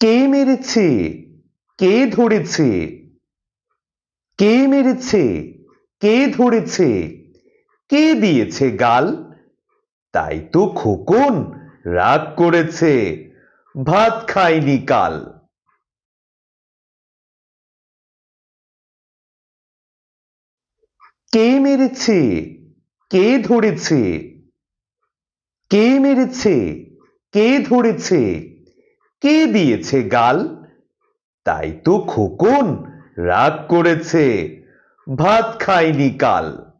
কে মেরেছে? কে ধরেছে? কে মেরেছে? কে ধরেছে? কে দিয়েছে গাল? তাই তো খোকন রাগ করেছে। ভাত খায়নি কাল। কে মেরেছে? কে ধরেছে? কে মেরেছে? কে ধরেছে? কে দিয়েছে গাল? তাই তো খোকন রাগ করেছে। ভাত খায়নি কাল।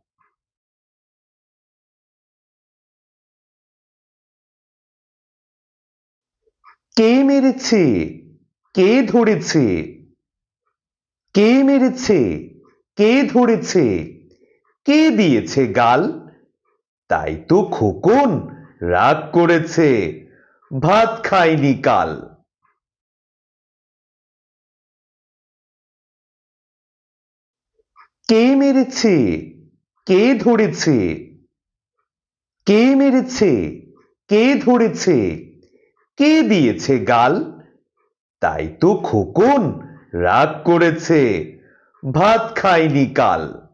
কে মেরেছে? কে ধরেছে? কে মেরেছে? কে ধরেছে? কে দিয়েছে গাল? তাই তো খোকন রাগ করেছে। ভাত খায়নি কাল। কে মেরেছে? কে ধরেছে? কে মেরেছে? কে ধরেছে? কে দিয়েছে গাল? তাই তো খোকন রাগ করেছে। ভাত খায়নি কাল।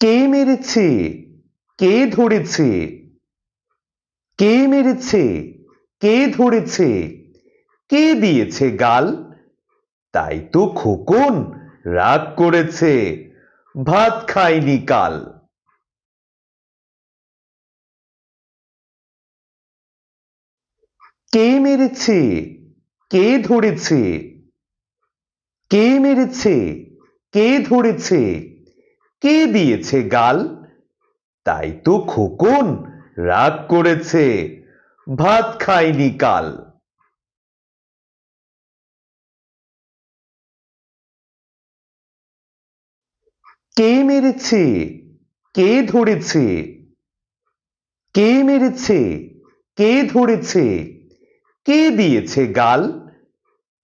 কে মেরেছে? কে ধরেছে? কে মেরেছে? কে ধরেছে? কে দিয়েছে গাল? তাই তো খোকন রাগ করেছে। ভাত খায়নি কাল। কে মেরেছে? কে ধরেছে? কে মেরেছে? কে ধরেছে? কে দিয়েছে গাল? তাই তো খোকন রাগ করেছে। ভাত খায়নি কাল। কে মেরেছে? কে ধরেছে? কে মেরেছে? কে ধরেছে? কে দিয়েছে গাল?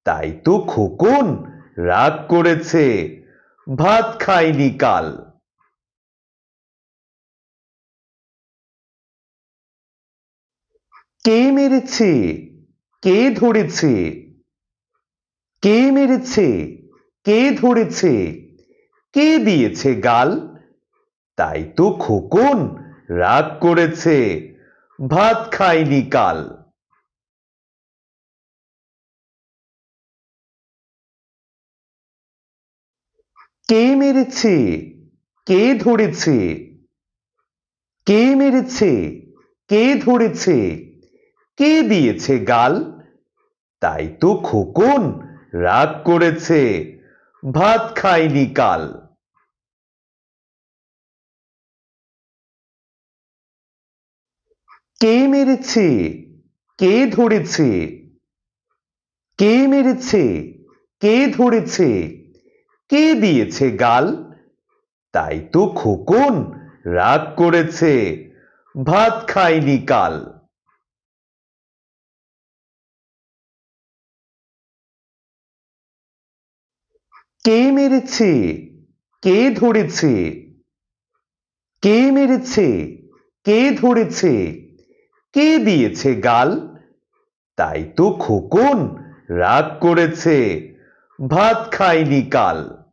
তাই তো খোকন রাগ করেছে। ভাত খায়নি কাল। কে মেরেছে? কে ধরেছে? কে মেরেছে? কে ধরেছে? কে দিয়েছে গাল? তাই তো খোকন রাগ করেছে। ভাত খায়নি কাল। কে মেরেছে? কে ধরেছে? কে মেরেছে? কে ধরেছে? কে দিয়েছে গাল? তাই তো খোকন রাগ করেছে। ভাত খায়নি কাল। কে মেরেছে? কে ধরেছে? কে মেরেছে? কে ধরেছে? কে দিয়েছে গাল? তাই তো খোকন রাগ করেছে। ভাত খায়নি কাল। কে মেরেছে? কে ধরেছে? কে মেরেছে? কে ধরেছে? কে দিয়েছে গাল? তাই তো খোকন রাগ করেছে। ভাত খায়নি কাল।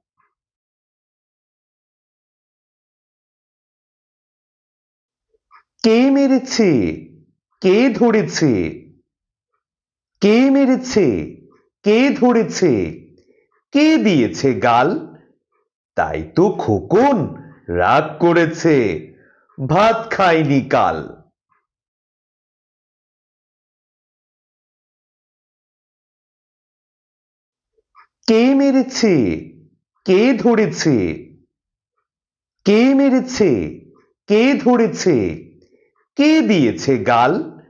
কে মেরেছে? কে ধরেছে? কে মেরেছে? কে ধরেছে? কে দিয়েছে গাল? তাই তো খোকন রাগ করেছে। ভাত খায়নি কাল। কে মেরেছে? কে ধরেছে? কে মেরেছে? কে ধরেছে? কে দিয়েছে গাল?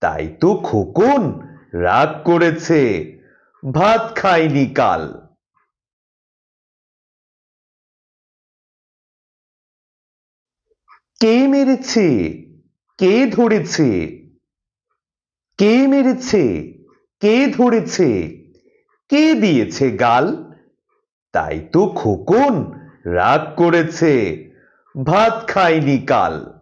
তাই তো খোকন রাগ করেছে। ভাত খায়নি কাল। কে মেরেছে? কে ধরেছে? কে মেরেছে? কে ধরেছে? কে দিয়েছে গাল? তাই তো খোকন রাগ করেছে। ভাত খায়নি কাল।